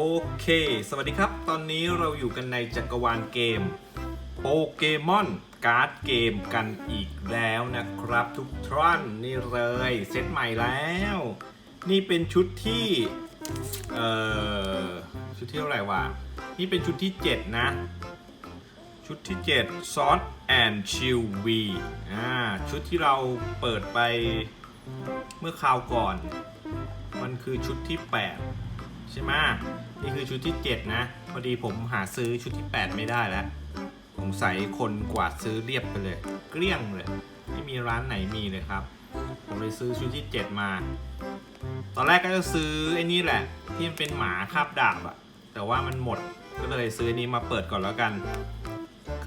โอเค สวัสดีครับ ตอนนี้เราอยู่กันในจักรวาลเกมโปเกมอนการ์ดเกมกันอีกแล้วนะครับ ทุกท่านนี่เลยเซตใหม่แล้ว นี่เป็นชุดที่ เอ่อ ชุดที่เท่าไหร่วะ นี่เป็นชุดที่ 7 นะ ชุดที่7 Sword and Shield V อ่า ชุดที่เราเปิดไปเมื่อคราวก่อน มันคือชุดที่ 8 ใช่ไหม นี่คือชุดที่ 7 นะ พอดีผมหาซื้อชุดที่ 8 ไม่ได้แล้วสงสัยคนกวาดซื้อเรียบไปเลย เกลี้ยงเลย ไม่มีร้านไหนมีเลยครับ ผมเลยซื้อชุดที่ 7 มา ตอนแรกก็จะซื้อไอ้นี่แหละ ที่มันเป็นหมาคาบดาบอะแต่ว่ามันหมดก็เลยซื้ออันนี้มาเปิดก่อนแล้วกัน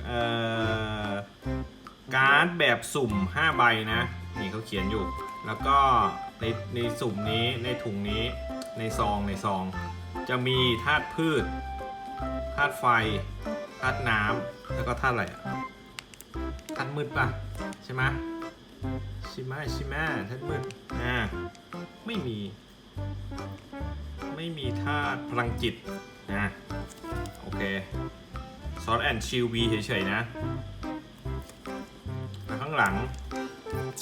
เอ่อการ์ดแบบสุ่ม 5 ใบนะ นี่เขาเขียนอยู่ แล้วก็ในในสุ่มนี้ในถุงนี้ในซองในซอง จะมีธาตุพืชธาตุไฟธาตุน้ำแล้วก็ธาตุอะไรอะธาตุมืดป่ะ ใช่ไหมใช่ไหมใช่ไหมธาตุมืดอ่าไม่มี ไม่มีธาตุพลังจิตนะโอเคซอสแอนชิลวีเฉยๆนะแล้วข้างหลัง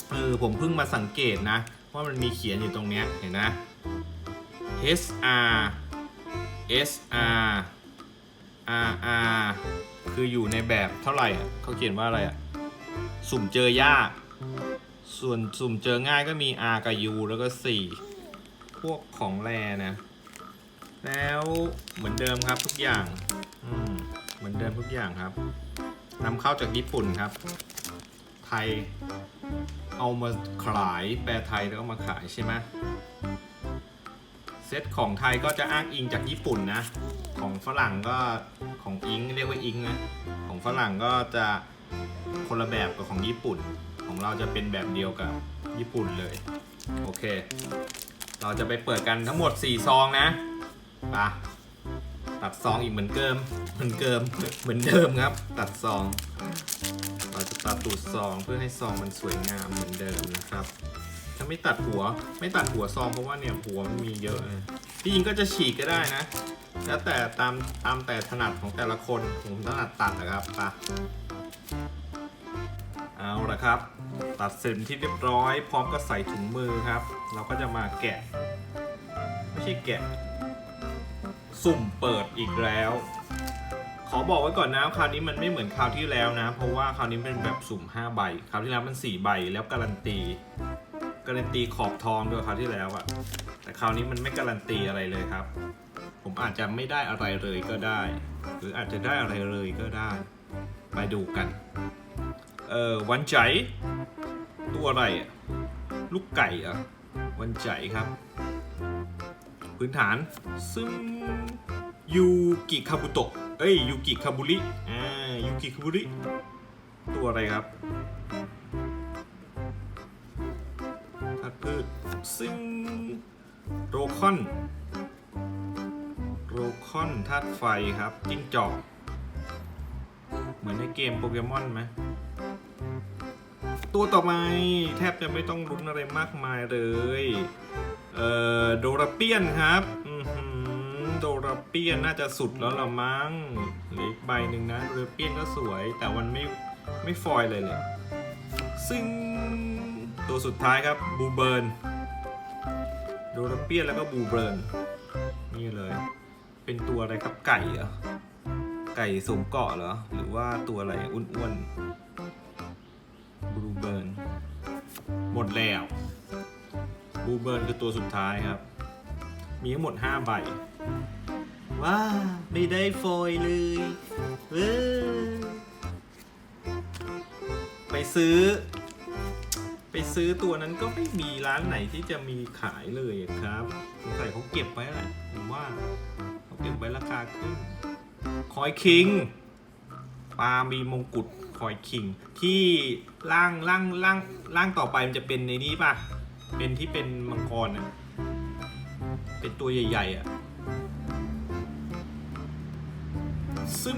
เออผมเพิ่งมาสังเกตนะ ว่ามันมีเขียนอยู่ตรงเนี้ยเห็นนะ S S R R R คืออยู่ในแบบเท่าไหร่อะเขาเขียนว่าอะไรอะ สุ่มเจอยาก ส่วนสุ่มเจอง่ายก็มี R กับ U แล้วก็ 4 พวกของแรนะ แล้วเหมือนเดิมครับทุกอย่างเหมือนเดิมทุกอย่างครับนำเข้าจากญี่ปุ่นครับ ไทยเอามาขายแปลไทยแล้วก็มาขายใช่ไหม เซตของไทยก็จะอ้างอิงจากญี่ปุ่นนะ ของฝรั่งก็ของอิงเรียกว่าอิงนะ ของฝรั่งก็จะคนละแบบกับของญี่ปุ่น ของเราจะเป็นแบบเดียวกับญี่ปุ่นเลย โอเค เราจะไปเปิดกันทั้งหมด 4 ซองนะปะตัดซองอีกเหมือนเดิมเหมือนเดิมเหมือนเดิมครับ ตัดซอง เราจะตัดตูดซองเพื่อให้ซองมันสวยงามเหมือนเดิมนะครับ ถ้าไม่ตัดหัว ไม่ตัดหัวซองเพราะว่าเนี่ยหัวมันมีเยอะเลยที่จริงก็จะฉีกก็ได้นะ แล้วแต่ตามตามแต่ถนัดของแต่ละคนผมถนัดตัดนะครับปะเอาละครับ ตัดเสร็จที่เรียบร้อย พร้อมก็ใส่ถุงมือครับ เราก็จะมาแกะ ไม่ใช่แกะ สุ่มเปิดอีกแล้วขอบอกไว้ก่อนนะคราวนี้มันไม่เหมือนคราวที่แล้วนะ เพราะว่าคราวนี้เป็นแบบสุ่ม 5 ใบ คราวที่แล้วมัน 4 ใบแล้วการันตี การันตีขอบทองด้วยคราวที่แล้วอะแต่คราวนี้มันไม่การันตีอะไรเลยครับ ผมอาจจะไม่ได้อะไรเลยก็ได้ หรืออาจจะได้อะไรเลยก็ได้ ไปดูกัน เออวันใจ ตัวอะไรอะลูกไก่อะวันใจครับ พื้นฐานซึ่งยูกิคาบุโตะเอ้ยยูกิคาบุริอ่ายูกิคาบุริตัวอะไรครับ พืชซึ่งโรคอน โรคอนธาตุไฟครับ จิ้งจอก เหมือนในเกมโปเกมอนไหมตัวต่อไปแทบจะไม่ต้องลุ้นอะไรมากมายเลย เอ่อ โดราเปียนครับโดราเปียนน่าจะสุดแล้วละมั้งหลืออีกใบหนึ่งนะโดราเปียนก็สวย แต่มันไม่ไม่ฟอยเลยเลยซึ่ง ตัวสุดท้ายครับบูเบิร์นโดราเปียนแล้วก็บูเบิร์นนี่เลย เป็นตัวอะไรครับไก่เหรอไก่สมเกาะเหรอหรือว่าตัวอะไรอ้วนๆบูเบิร์นหมดแล้วบูเบิร์นคือตัวสุดท้ายครับ มีทั้งหมด 5 ใบว้าไม่ได้ฟอยเลยเออไปซื้อ ซื้อตัวนั้นก็ไม่มีร้านไหนที่จะมีขายเลยครับสงสัยเขาเก็บไว้แหละผมว่าเขาเก็บไว้ราคาขึ้นคอยคิงปลามีมงกุฎคอยคิง ที่ล่างล่างล่างล่างต่อไปมันจะเป็นในนี้ป่ะ เป็นที่เป็นมังกรอะเป็นตัวใหญ่ ๆอะซึ่ง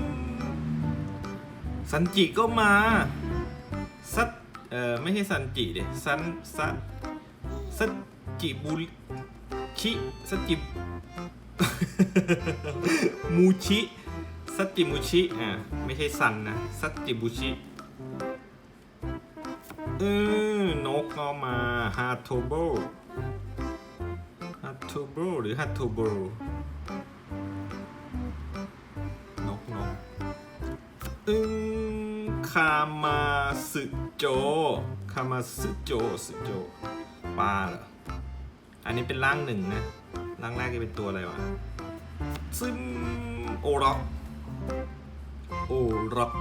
ซันจิก็มาซัด เออไม่ใช่ซันจิเดซันซัดซัจิบุชิซัจิมูชิซัตจิมูชิอะไม่ใช่ซันนะซัตจิมูชิเออนกก็มาฮาโทโบฮาโทโบหรือฮาโทโบนกนกอืมคามาสึ โจคามาสึโจสึโจปลาเหรอ อันนี้เป็นร่างหนึ่งนะ ร่างแรกจะเป็นตัวอะไรวะซึ่งโอร็อกโอร็อก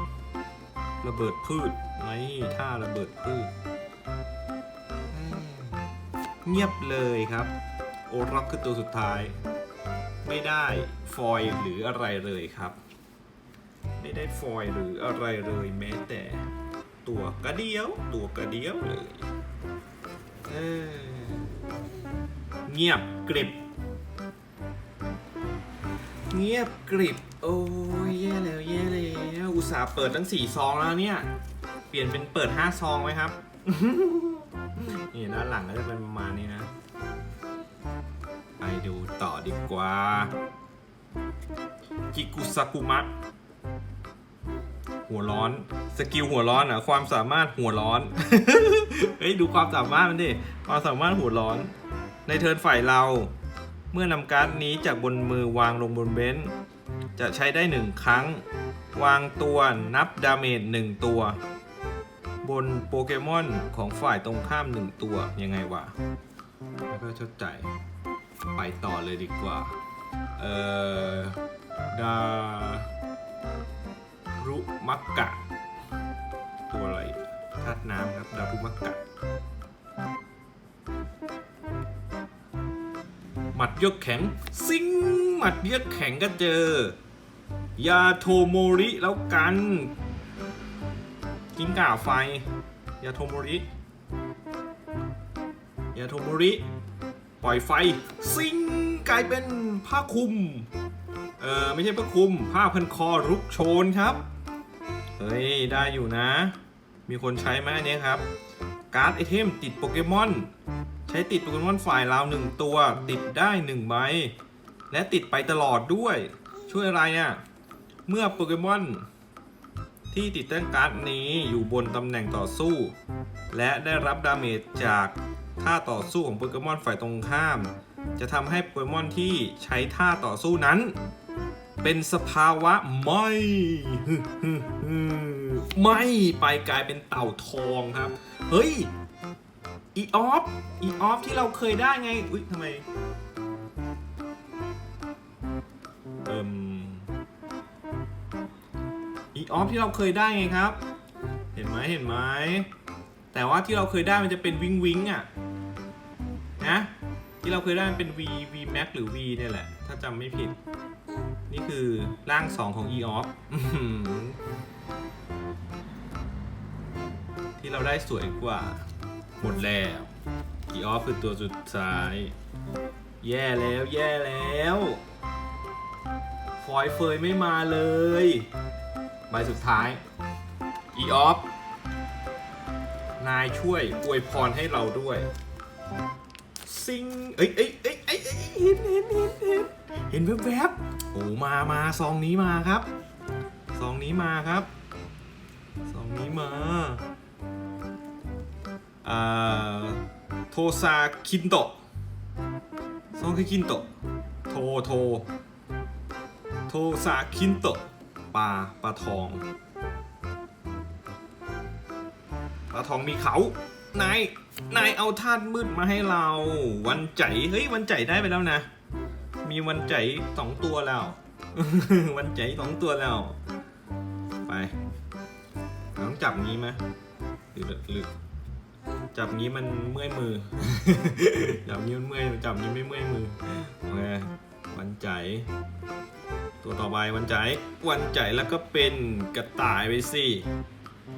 ระเบิดพืชไอ้ท่าระเบิดพืช เงียบเลยครับ โอร็อกคือตัวสุดท้าย ไม่ได้ฟอยหรืออะไรเลยครับ ไม่ได้ฟอยหรืออะไรเลยแม้แต่ ตัวกระเดียว ตัวกระเดียวเลยเเงียบกริบ เงียบกริบ โอ้ยแย่แล้วแย่แล้วอุตส่าห์เปิดตั้งสี่ซองแล้วเนี่ย เปลี่ยนเป็นเปิดห้าซองไหมครับ นี่ด้านหลังก็จะเป็นประมาณนี้นะ ไปดูต่อดีกว่ากิกุซากุมะ หัวร้อน สกิลหัวร้อนอะความสามารถหัวร้อน เฮ้ยดูความสามารถมันดิ ความสามารถหัวร้อน ในเทิร์นฝ่ายเรา เมื่อนำการ์ดนี้จากบนมือวางลงบนเบนช์จะใช้ได้หนึ่งครั้ง วางตัวนับดาเมจหนึ่งตัว บนโปเกมอนของฝ่ายตรงข้ามหนึ่งตัวยังไงวะแล้วก็ชดใจไปต่อเลยดีกว่า เอ่อ ดา รุมักกะ ตัวอะไรธาตุน้ำครับดารุมักกะ หมัดยกแข็ง ซิงหมัดเยกแข็งก็เจอ ยาโทโมริแล้วกันกินก่าไฟ ยาโทโมริ ยาโทโมริ ปล่อยไฟ ซิงกลายเป็นผ้าคลุม เออไม่ใช่ผ้าคลุมผ้าพันคอรุกโชนครับ เฮ้ย ได้อยู่นะ มีคนใช้ไหมอันนี้ครับ การ์ดไอเทมติดโปเกมอน ใช้ติดโปเกมอนฝ่ายเราหนึ่งตัว ติดได้หนึ่งใบ และติดไปตลอดด้วย ช่วยอะไรอะ เมื่อโปเกมอนที่ติดตั้งการ์ดนี้อยู่บนตำแหน่งต่อสู้ และได้รับดาเมจจากท่าต่อสู้ของโปเกมอนฝ่ายตรงข้าม จะทำให้โปเกมอนที่ใช้ท่าต่อสู้นั้น เป็นสภาวะไม่ไม่ไปกลายเป็นเต่าทองครับ เฮ้ยอีออฟอีออฟที่เราเคยได้ไง อุ๊ยทำไมเอิมอีออฟที่เราเคยได้ไงครับ เห็นไหมเห็นไหมแต่ว่าที่เราเคยได้มันจะเป็นวิงวิงอะนะที่เราเคยได้มันเป็น V V Max หรือ V เนี่ยแหละ ถ้าจำไม่ผิด นี่คือร่าง 2 ของ e o f ที่เราได้สวยกว่า หมดแล้ว e o f คือตัวสุดท้าย แย่แล้วแย่แล้ว ฟอยเฟยไม่มาเลย ใบสุดท้าย e o f นายช่วยอวยพรให้เราด้วย ซิงเอ้ยเอ้ยเอ้ยเอ้ยเอ้ยเห็นเห็นเห็นเห็น เห็นแวบๆโอ้มามาซองนี้มาครับ ซองนี้มาครับ ซองนี้มาอ่าโทซาคินโตะซองคือคินโตะโทโท โทซาคินโตะปลาปลาทองปลาทองมีเขา นาย นายเอาธาตุมืดมาให้เรา วันใจ เฮ้ย วันใจได้ไปแล้วนะ มีวันใจสองตัวแล้ว วันใจสองตัวแล้ว ไปต้องจับงี้ไหมหรือหรือจับงี้มันเมื่อยมือ จับงี้มันเมื่อยจับงี้ไม่เมื่อยมือโอเควันใจ ตัวต่อไปวันใจวันใจแล้วก็เป็นกระต่ายไปสิ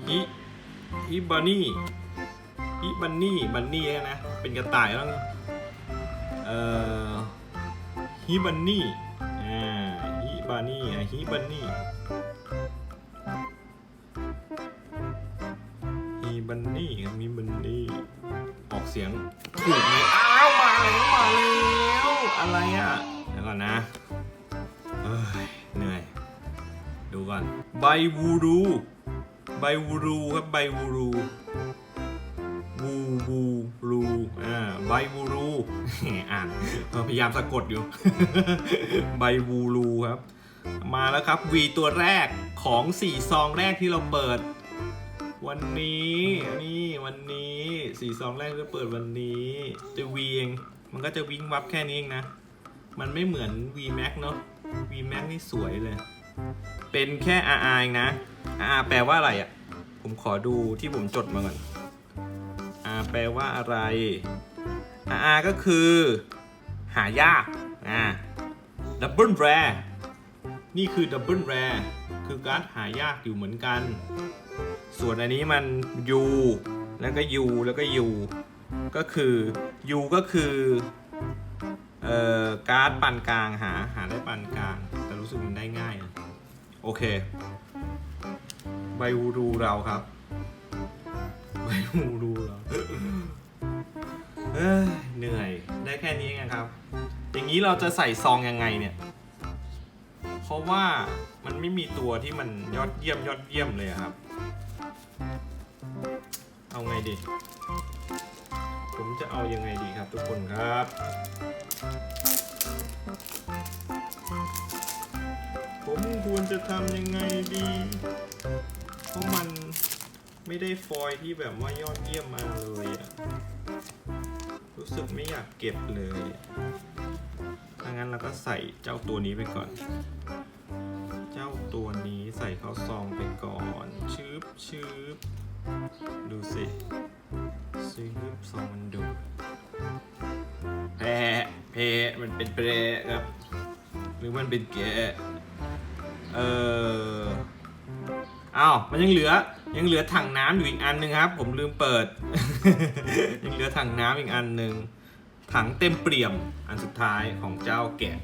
ฮิฮิบานี่ฮิบันนี่บันนี่นะเป็นกระต่ายต้องเอ่อ ฮิบันนี่อ่าฮิบันนี่อะฮิบันนี่ฮิบันนี่มีบันนี่ออกเสียงถูกไหมอ้าวมาแล้วมาแล้วอะไรอะเดี๋ยวก่อนนะเอ้ยเหนื่อยดูก่อนใบวูรูใบวูรูครับใบวูรู วูวูรูอ่าใบวูรูอ่านพยายามสะกดอยู่ใบวูรูครับ มาแล้วครับ V ตัวแรกของ 4 ซองแรกที่เราเปิด วันนี้นี่วันนี้สี่ซองแรกที่เปิดวันนี้จะ V เอง มันก็จะวิ่งวับแค่นี้เองนะ มันไม่เหมือน V Max เนอะ V Max นี่สวยเลย เป็นแค่ RR เองนะ RR แปลว่าอะไรอะ่ะ ผมขอดูที่ผมจดมาก่อน แปลว่าอะไร RR ก็คือ หายากอ่า Double Rare นี่คือ Double Rare คือการ์ดหายากอยู่เหมือนกัน ส่วนอันนี้มัน U แล้วก็ U แล้วก็ U ก็คือ U ก็คือเอ่อการ์ดปานกลางหาหาได้ปานกลาง แต่รู้สึกมันได้ง่ายนะโอเค ใบวูรูเราครับ ใบวูรูเราเอ้ยเหนื่อย ได้แค่นี้เองครับ อย่างนี้เราจะใส่ซองยังไงเนี่ย เพราะว่ามันไม่มีตัวที่มันยอดเยี่ยมยอดเยี่ยมเลยครับ เอาไงดี ผมจะเอายังไงดีครับทุกคนครับ ผมควรจะทำยังไงดี เพราะมัน ไม่ได้ฟอยที่แบบว่ายอดเยี่ยมมาเลยอะรู้สึกไม่อยากเก็บเลยถ้างั้นเราก็ใส่เจ้าตัวนี้ไปก่อน เจ้าตัวนี้ใส่เข้าซองไปก่อนชืบชืบดูสิชืบซองมันดูแพะเพะมันเป็นเปรครับ หรือมันเป็นแกะเอออ้าวมันยังเหลือ ยังเหลือถังน้ำอยู่อีกอันหนึงครับ ผมลืมเปิด ยังเหลือถังน้ำอีกอันหนึ่งถังเต็มเปี่ยมอันสุดท้ายของเจ้าแกะ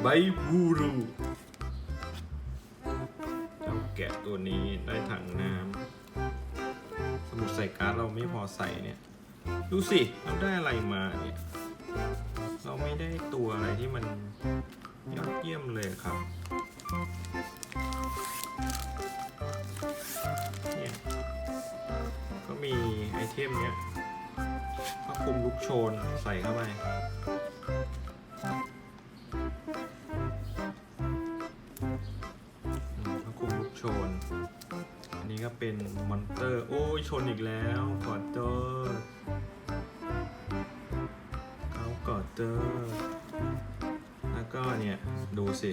ใบบูรูเจ้าแกะตัวนี้ได้ถังน้ำสมุดใส่การ์ดเราไม่พอใส่เนี่ย ดูสิเราได้อะไรมาเนี่ยเราไม่ได้ตัวอะไรที่มันยอดเยี่ยมเลยครับ เทมเนี้ยผ้าคลุมลูกโชนใส่เข้าไปอืมพระคุมลูกโชน อันนี้ก็เป็นมอนเตอร์ โอ้ยชนอีกแล้วกอดเตอร์เขากอดเตอร์ แล้วก็เนี่ย ดูสิ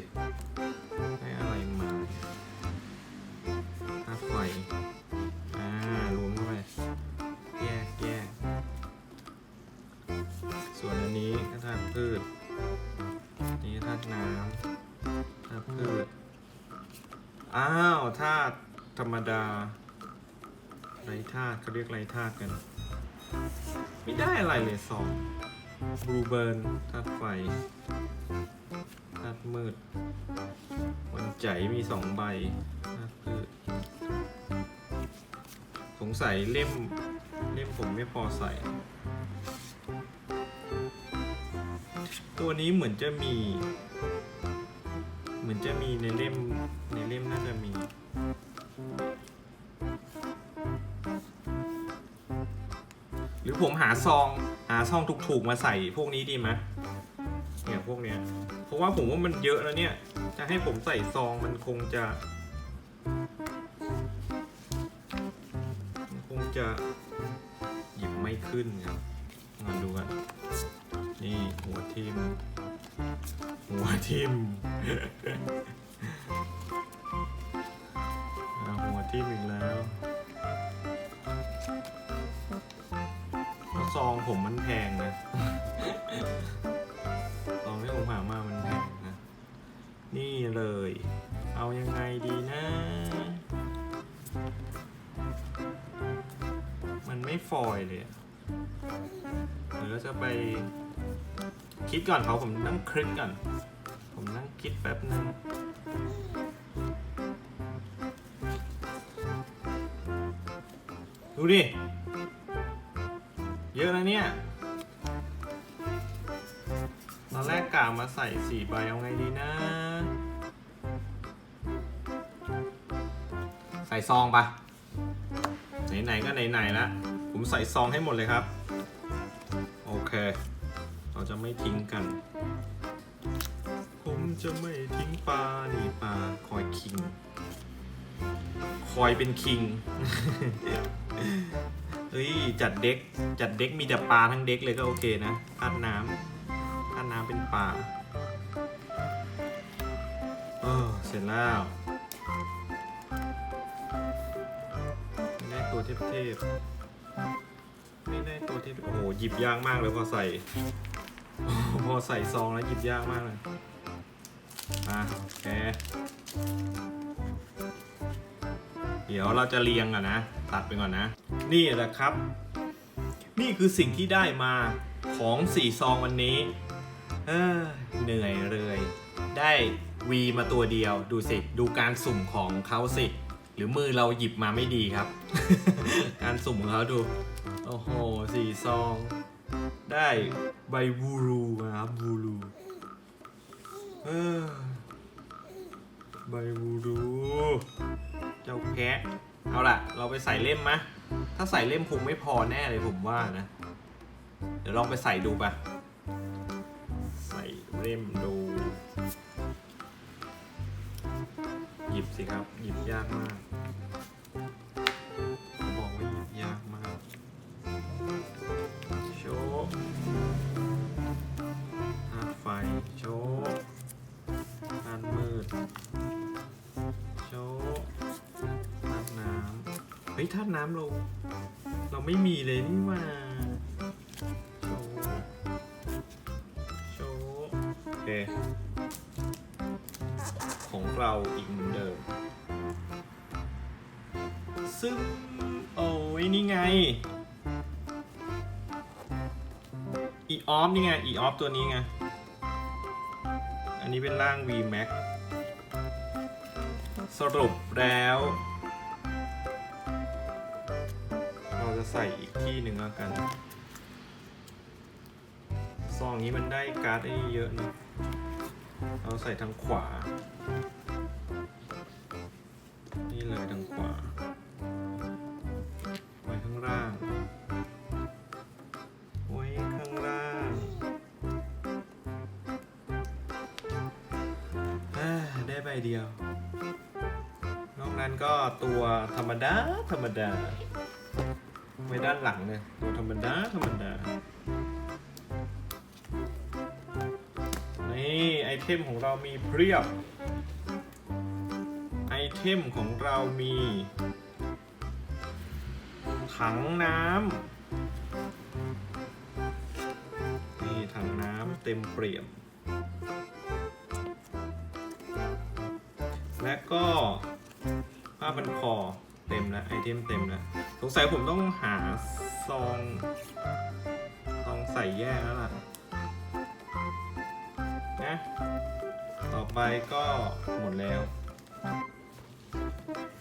อ้าวธาตุธรรมดา ไรธาตุเขาเรียกไรธาตุกัน ไม่ได้อะไรเลยสองบลูเบิร์นธาตุไฟธาตุมืด วันใจมีสองใบธาตุพืชสงสัยเล่ม เล่มผมไม่พอใส่ ตัวนี้เหมือนจะมี เหมือนจะมีในเล่ม เล่มน่าจะมี หรือผมหาซอง หาซองถูกๆมาใส่พวกนี้ดีไหมเนี่ยพวกเนี้ย เพราะว่าผมว่ามันเยอะแล้วเนี่ย จะให้ผมใส่ซองมันคงจะ คงจะหยิบไม่ขึ้นครับมาดูกัน นี่หัวทิมหัวทิม ไม่ฟอยเลยอะหรือเราจะไปคิดก่อนเขาผมนั่งคลิกก่อน ผมนั่งคิดแป๊บนึงดูดิ เยอะนะเนี่ย ตอนแรกกะมาใส่สี่ใบเอาไงดีนะ ใส่ซองปะไหนๆก็ไหนๆละ ผมใส่ซองให้หมดเลยครับ โอเค เราจะไม่ทิ้งกัน ผมจะไม่ทิ้งปลานี่ปลาคอยคิง คอยเป็นคิง เฮ้ย จัดเด็ก จัดเด็กมีแต่ปลาทั้งเด็กเลยก็โอเคนะธาตุน้ำธาตุน้ำเป็นปลาเออเสร็จแล้วไม่ได้ตัวเทพๆ ไม่ได้ตัวทพๆโอ้โหหยิบยากมากเลยพอใส่พอใส่ซองแล้วหยิบยากมากเลยอะโอเคเดี๋ยวเราจะเรียงอะนะ ตัดไปก่อนนะ นี่แหละครับ นี่คือสิ่งที่ได้มาของสี่ซองวันนี้เออเหนื่อยเลย ได้วีมาตัวเดียว ดูสิ ดูการสุ่มของเขาสิ หรือมือเราหยิบมาไม่ดีครับ การสุ่มของเขาดู โอ้โหสี่ซอง ได้ใบวูรูมาครับวูรูเออใบวูรูเจ้าแพะเอาล่ะ เราไปใส่เล่มมะ ถ้าใส่เล่มคงไม่พอแน่เลยผมว่านะ เดี๋ยวลองไปใส่ดูปะใส่เล่มดู หยิบสิครับ หยิบยากมาก ฮ้ยธาน้ำเรา เราไม่มีเลยนี่ว่าโชว์โชว์โอเค ของเราอีกเหมือนเดิม ซึ่ง โอ้ยนี่ไง อีออฟนี่ไง อีออฟตัวนี้ไง อันนี้เป็นร่าง V Max สรุปแล้ว ใส่อีกที่หนึ่งแล้วกัน ซองนี้มันได้การ์ดได้เยอะนะเราใส่ทางขวา นี่เลยทางขวา ไว้ข้างล่าง ไว้ข้างล่างได้ใบเดียว นอกนั้นก็ตัวธรรมดา ธรรมดา ไว้ด้านหลังเลยตัวธรรมดาธรรมดา นี่ไอเทมของเรามีเพียบ ไอเทมของเรามี ถังน้ำนี่ถังน้ำเต็มเปี่ยม และก็ผ้าพันคอเต็มแล้วไอเทมเต็มแล้ว สงสัยผมต้องหาซองซองใส่แยกแล้วล่ะนะต่อไปก็หมดแล้ว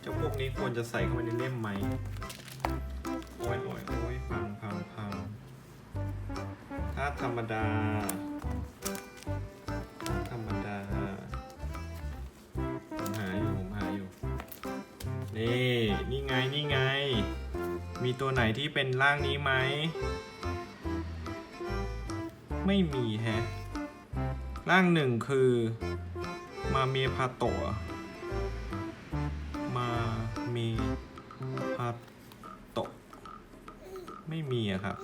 เจ้าพวกนี้ควรจะใส่เข้าไปในเล่มไหมโอ้ยโอ้ยโอ้ยพังพังพังถ้าธรรมดา มีตัวไหนที่เป็นร่างนี้ไหม ไม่มีแฮะ ร่างหนึ่งคือมาเมพาโตะมาเมพาโตะไม่มีอะครับ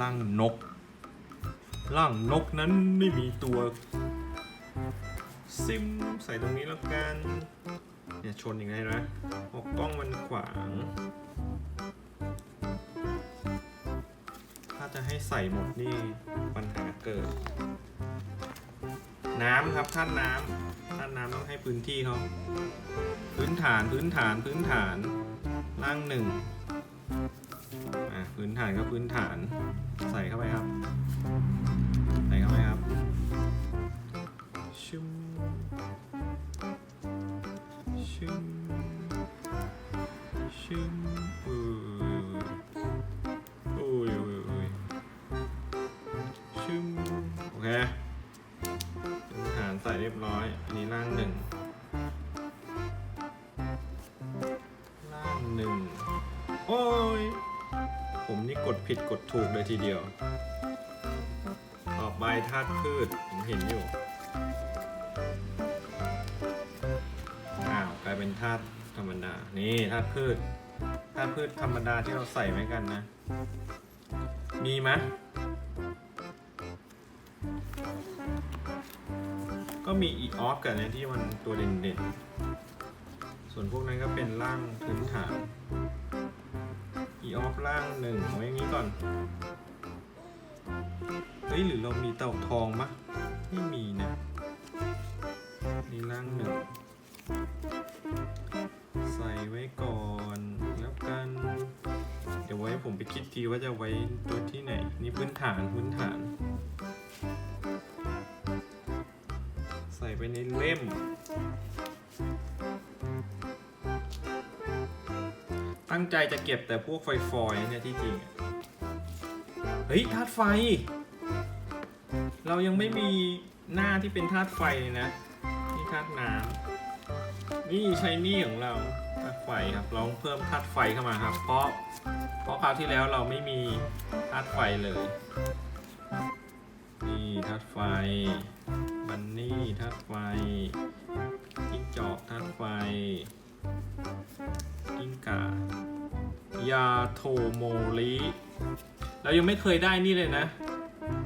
ร่างนก ร่างนกนั้นไม่มีตัว ซิมใส่ตรงนี้แล้วกัน อย่าชนอย่างไรนะเพราะกล้องมันขวาง ถ้าจะให้ใส่หมดนี่ปัญหาเกิด น้ำครับท่านน้ำท่านน้ำต้องให้พื้นที่เขาพื้นฐานพื้นฐานพื้นฐานร่างหนึ่งอะพื้นฐานก็พื้นฐานใส่เข้าไปครับ ใส่เข้าไปครับชุม ชุมอุ้ยอุ้ยอุ้ยอุ้ยชุมโอเคพื้นฐานใส่เรียบร้อย อันนี้ร่างหนึ่งโอ้ย ผมนี่กดผิดกดถูกเลยทีเดียว ต่อไปธาตุพืชผมเห็นอยู่อ้าวกลายเป็นธาตุธรรมดา นี่ธาตุพืช ธาพืชธรรมดาที่เราใส่ไว้กันนะ มีไหมก็มีอีออฟกับนี่ยที่มันตัวเด่นๆ ส่วนพวกนั้นก็เป็นร่างพื้นฐาน อีออฟล่างหนึ่งเอาไว้อย่างนี้ก่อน เฮ้ย หรือเรามีเต่าทองปะไม่มีนะนี่ล่างหนึ่ง ใส่ไว้ก่อน แล้วกัน เดี๋ยวไว้ผมไปคิดทีว่าจะไว้ตัวที่ไหน นี่พื้นฐานพื้นฐาน ใส่ไปในเล่ม ตั้งใจจะเก็บแต่พวกไฟฟอยเนี่ยที่จริง เฮ้ยธาตุไฟ เรายังไม่มีหน้าที่เป็นธาตุไฟเลยนะ นี่ธาตุน้ำนี่ใช้นี่ของเรา ฟครับลองเพิ่มธาตุไฟเข้ามาครับ เพราะเพราะคราวที่แล้วเราไม่มีธาตุไฟเลย นี่ธาตุไฟ บันนี่ธาตุไฟจิ้งจอกธาตุไฟกิ้งก่ายาโทโมริเรายังไม่เคยได้นี่เลยนะ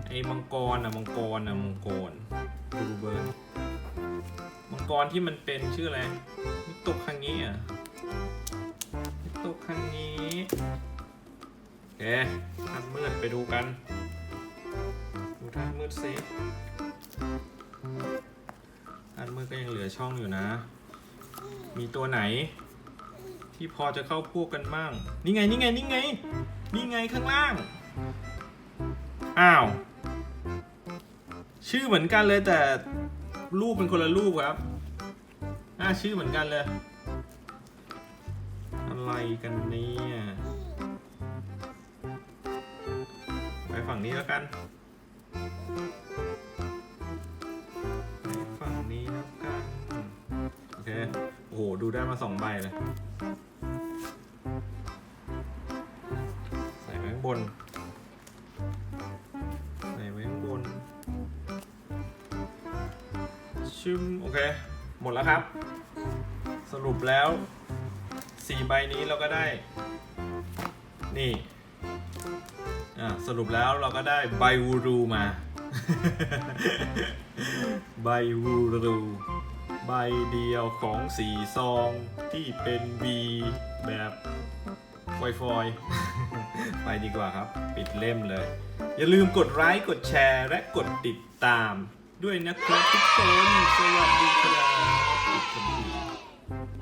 ไอ้มังกรอะมังกรอะมังกรดูเบิร์นมังกรที่มันเป็นชื่ออะไรมิโตะคังงี้อะ ตะคังงี้โอเคท่านมืดไปดูกันดูท่านมืดซิท่านมืดก็ยังเหลือช่องอยู่นะ มีตัวไหน ที่พอจะเข้าพวกกันบ้าง นี่ไงนี่ไงนี่ไง นี่ไงข้างล่าง อ้าว ชื่อเหมือนกันเลยแต่รูปเป็นคนละรูปครับอ่าชื่อเหมือนกันเลย กันเนี่ยไปฝั่งนี้แล้วกันไปฝั่งนี้แล้วกันโอเคโอ้โหดูได้มาสองใบเลยใส่ไว้ข้างบนใส่ไว้ข้างบนชึมโอเค หมดแล้วครับ สรุปแล้ว สี่ใบนี้เราก็ได้ นี่อ่าสรุปแล้วเราก็ได้ใบวูรูมาใบวูรูใบเดียวของสีซองที่เป็น V แบบฟอยฟอยๆไปดีกว่าครับ ปิดเล่มเลย อย่าลืมกดไลค์กดแชร์และกดติดตามด้วยนะครับทุกคน สวัสดีครับ